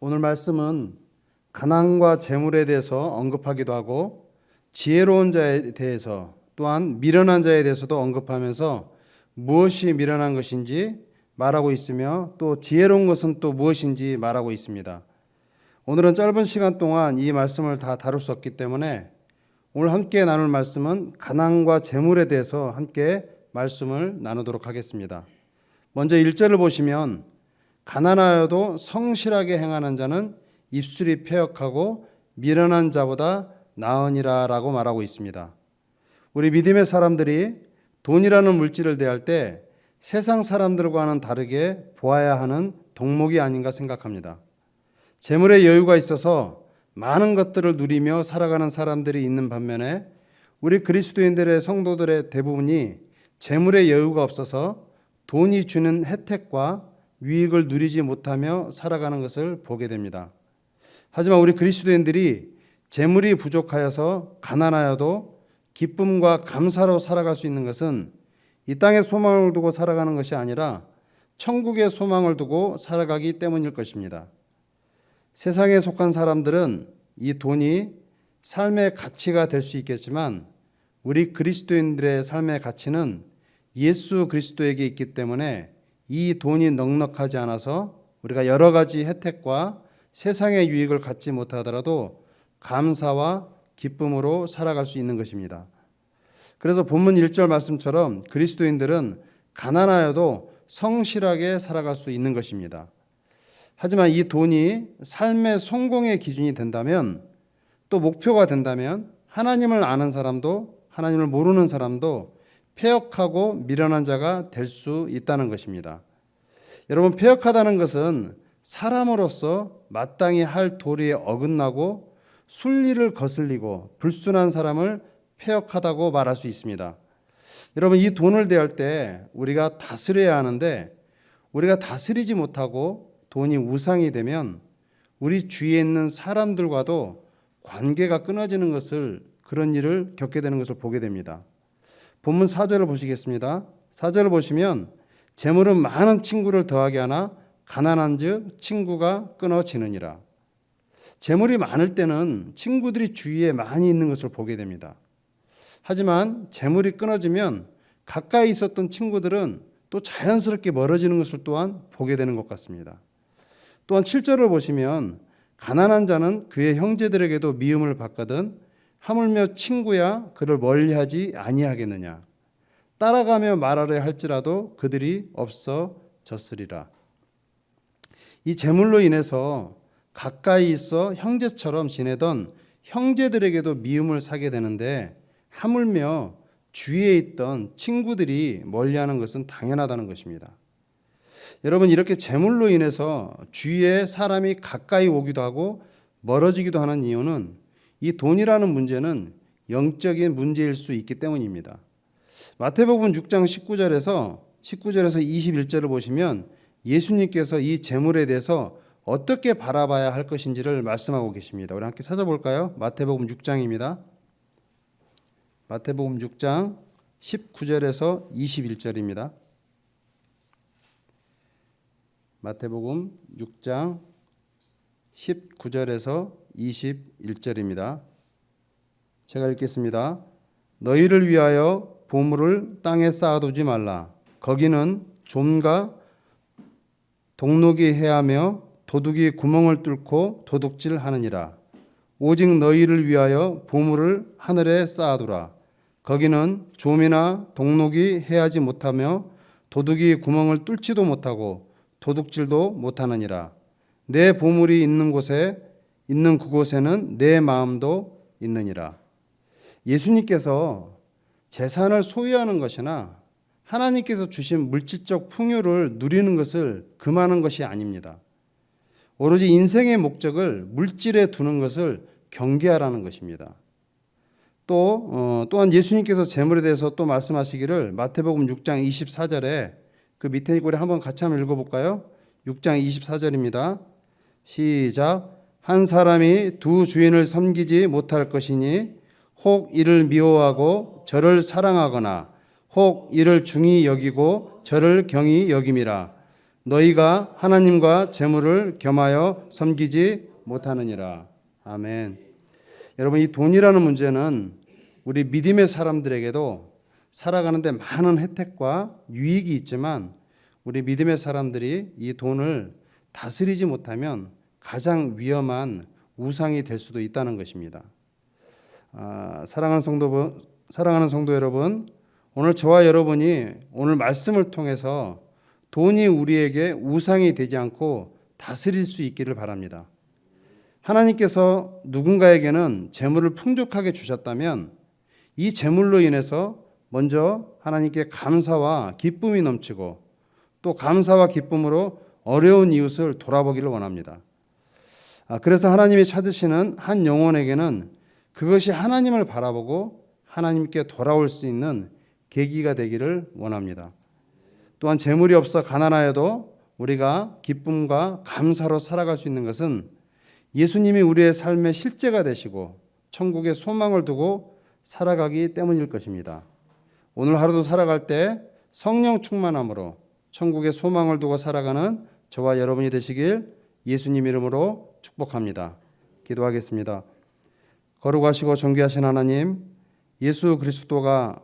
오늘 말씀은 가난과 재물에 대해서 언급하기도 하고 지혜로운 자에 대해서 또한 미련한 자에 대해서도 언급하면서 무엇이 미련한 것인지 말하고 있으며 또 지혜로운 것은 또 무엇인지 말하고 있습니다. 오늘은 짧은 시간 동안 이 말씀을 다 다룰 수 없기 때문에 오늘 함께 나눌 말씀은 가난과 재물에 대해서 함께 말씀을 나누도록 하겠습니다. 먼저 1절을 보시면 가난하여도 성실하게 행하는 자는 입술이 패역하고 미련한 자보다 나으니라라고 말하고 있습니다. 우리 믿음의 사람들이 돈이라는 물질을 대할 때 세상 사람들과는 다르게 보아야 하는 덕목이 아닌가 생각합니다. 재물의 여유가 있어서 많은 것들을 누리며 살아가는 사람들이 있는 반면에 우리 그리스도인들의 성도들의 대부분이 재물의 여유가 없어서 돈이 주는 혜택과 유익을 누리지 못하며 살아가는 것을 보게 됩니다. 하지만 우리 그리스도인들이 재물이 부족하여서 가난하여도 기쁨과 감사로 살아갈 수 있는 것은 이 땅의 소망을 두고 살아가는 것이 아니라 천국의 소망을 두고 살아가기 때문일 것입니다. 세상에 속한 사람들은 이 돈이 삶의 가치가 될 수 있겠지만 우리 그리스도인들의 삶의 가치는 예수 그리스도에게 있기 때문에 이 돈이 넉넉하지 않아서 우리가 여러 가지 혜택과 세상의 유익을 갖지 못하더라도 감사와 기쁨으로 살아갈 수 있는 것입니다. 그래서 본문 1절 말씀처럼 그리스도인들은 가난하여도 성실하게 살아갈 수 있는 것입니다. 하지만 이 돈이 삶의 성공의 기준이 된다면 또 목표가 된다면 하나님을 아는 사람도 하나님을 모르는 사람도 폐역하고 미련한 자가 될 수 있다는 것입니다. 여러분 폐역하다는 것은 사람으로서 마땅히 할 도리에 어긋나고 순리를 거슬리고 불순한 사람을 폐역하다고 말할 수 있습니다. 여러분 이 돈을 대할 때 우리가 다스려야 하는데 우리가 다스리지 못하고 돈이 우상이 되면 우리 주위에 있는 사람들과도 관계가 끊어지는 것을 그런 일을 겪게 되는 것을 보게 됩니다. 본문 4절을 보시겠습니다. 4절을 보시면 재물은 많은 친구를 더하게 하나 가난한즉 친구가 끊어지느니라. 재물이 많을 때는 친구들이 주위에 많이 있는 것을 보게 됩니다. 하지만 재물이 끊어지면 가까이 있었던 친구들은 또 자연스럽게 멀어지는 것을 또한 보게 되는 것 같습니다. 또한 7절을 보시면 가난한 자는 그의 형제들에게도 미움을 받거든 하물며 친구야 그를 멀리하지 아니하겠느냐 따라가며 말하려 할지라도 그들이 없어졌으리라 이 재물로 인해서 가까이 있어 형제처럼 지내던 형제들에게도 미움을 사게 되는데 하물며 주위에 있던 친구들이 멀리하는 것은 당연하다는 것입니다. 여러분 이렇게 재물로 인해서 주위에 사람이 가까이 오기도 하고 멀어지기도 하는 이유는 이 돈이라는 문제는 영적인 문제일 수 있기 때문입니다. 마태복음 6장 19절에서 19절에서 21절을 보시면 예수님께서 이 재물에 대해서 어떻게 바라봐야 할 것인지를 말씀하고 계십니다. 우리 함께 찾아볼까요? 마태복음 6장입니다. 마태복음 6장 19절에서 21절입니다. 마태복음 6장 19절에서 21절입니다. 제가 읽겠습니다. 너희를 위하여 보물을 땅에 쌓아두지 말라. 거기는 좀과 동록이 해하며 도둑이 구멍을 뚫고 도둑질하느니라. 오직 너희를 위하여 보물을 하늘에 쌓아두라. 거기는 좀이나 동록이 해하지 못하며 도둑이 구멍을 뚫지도 못하고 도둑질도 못하느니라. 내 보물이 있는 곳에 있는 그곳에는 내 마음도 있느니라. 예수님께서 재산을 소유하는 것이나 하나님께서 주신 물질적 풍요를 누리는 것을 금하는 것이 아닙니다. 오로지 인생의 목적을 물질에 두는 것을 경계하라는 것입니다. 또 어, 또한 예수님께서 재물에 대해서 또 말씀하시기를 마태복음 6장 24절에 그 밑에 있고 우리 한번 같이 한번 읽어볼까요? 6장 24절입니다. 시작. 한 사람이 두 주인을 섬기지 못할 것이니 혹 이를 미워하고 저를 사랑하거나 혹 이를 중히 여기고 저를 경히 여김이라. 너희가 하나님과 재물을 겸하여 섬기지 못하느니라. 아멘. 여러분 이 돈이라는 문제는 우리 믿음의 사람들에게도 살아가는데 많은 혜택과 유익이 있지만 우리 믿음의 사람들이 이 돈을 다스리지 못하면 가장 위험한 우상이 될 수도 있다는 것입니다. 아, 사랑하는 성도 사랑하는 성도 여러분, 오늘 저와 여러분이 오늘 말씀을 통해서 돈이 우리에게 우상이 되지 않고 다스릴 수 있기를 바랍니다. 하나님께서 누군가에게는 재물을 풍족하게 주셨다면 이 재물로 인해서 먼저 하나님께 감사와 기쁨이 넘치고 또 감사와 기쁨으로 어려운 이웃을 돌아보기를 원합니다. 아, 그래서 하나님이 찾으시는 한 영혼에게는 그것이 하나님을 바라보고 하나님께 돌아올 수 있는 계기가 되기를 원합니다. 또한 재물이 없어 가난하여도 우리가 기쁨과 감사로 살아갈 수 있는 것은 예수님이 우리의 삶의 실제가 되시고 천국의 소망을 두고 살아가기 때문일 것입니다. 오늘 하루도 살아갈 때 성령 충만함으로 천국의 소망을 두고 살아가는 저와 여러분이 되시길 예수님 이름으로 축복합니다. 기도하겠습니다. 거룩하시고 존귀하신 하나님, 예수 그리스도가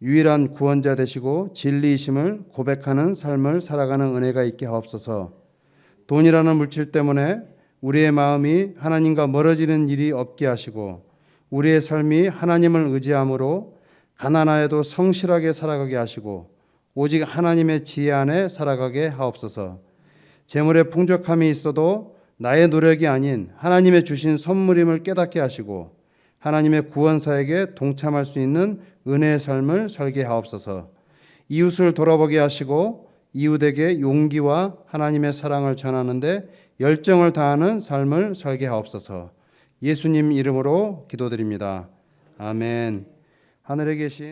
유일한 구원자 되시고 진리이심을 고백하는 삶을 살아가는 은혜가 있게 하옵소서. 돈이라는 물질 때문에 우리의 마음이 하나님과 멀어지는 일이 없게 하시고 우리의 삶이 하나님을 의지함으로 가난하여도 성실하게 살아가게 하시고 오직 하나님의 지혜 안에 살아가게 하옵소서. 재물의 풍족함이 있어도 나의 노력이 아닌 하나님의 주신 선물임을 깨닫게 하시고 하나님의 구원사에게 동참할 수 있는 은혜의 삶을 살게 하옵소서. 이웃을 돌아보게 하시고 이웃에게 용기와 하나님의 사랑을 전하는데 열정을 다하는 삶을 살게 하옵소서. 예수님 이름으로 기도드립니다. 아멘. 하늘에 계신